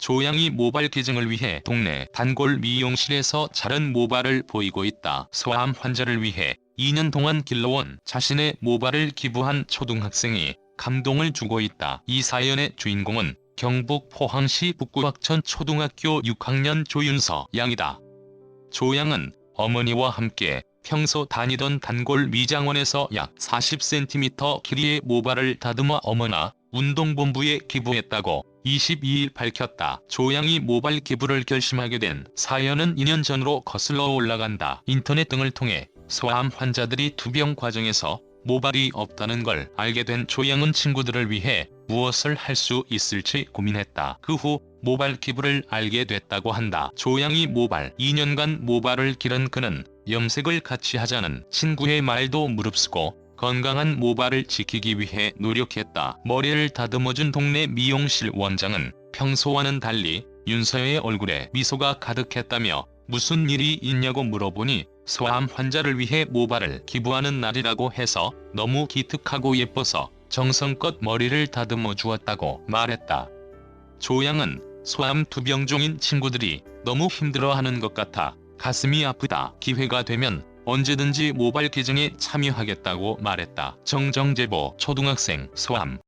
조양이 모발 기증을 위해 동네 단골 미용실에서 자른 모발을 보이고 있다. 소아암 환자를 위해 2년 동안 길러온 자신의 모발을 기부한 초등학생이 감동을 주고 있다. 이 사연의 주인공은 경북 포항시 북구학천 초등학교 6학년 조윤서 양이다. 조양은 어머니와 함께 평소 다니던 단골 미장원에서 약 40cm 길이의 모발을 다듬어 어머나 운동본부에 기부했다고 22일 밝혔다. 조양이 모발 기부를 결심하게 된 사연은 2년 전으로 거슬러 올라간다. 인터넷 등을 통해 소아암 환자들이 투병 과정에서 모발이 없다는 걸 알게 된 조양은 친구들을 위해 무엇을 할 수 있을지 고민했다. 그 후 모발 기부를 알게 됐다고 한다. 조양이 모발 2년간 모발을 기른 그는 염색을 같이 하자는 친구의 말도 무릅쓰고 건강한 모발을 지키기 위해 노력했다. 머리를 다듬어준 동네 미용실 원장은 평소와는 달리 윤서의 얼굴에 미소가 가득했다며 무슨 일이 있냐고 물어보니 소아암 환자를 위해 모발을 기부하는 날이라고 해서 너무 기특하고 예뻐서 정성껏 머리를 다듬어 주었다고 말했다. 조양은 소암 투병 중인 친구들이 너무 힘들어하는 것 같아 가슴이 아프다. 기회가 되면 언제든지 모발 기증에 참여하겠다고 말했다. 정정제보 초등학생 소암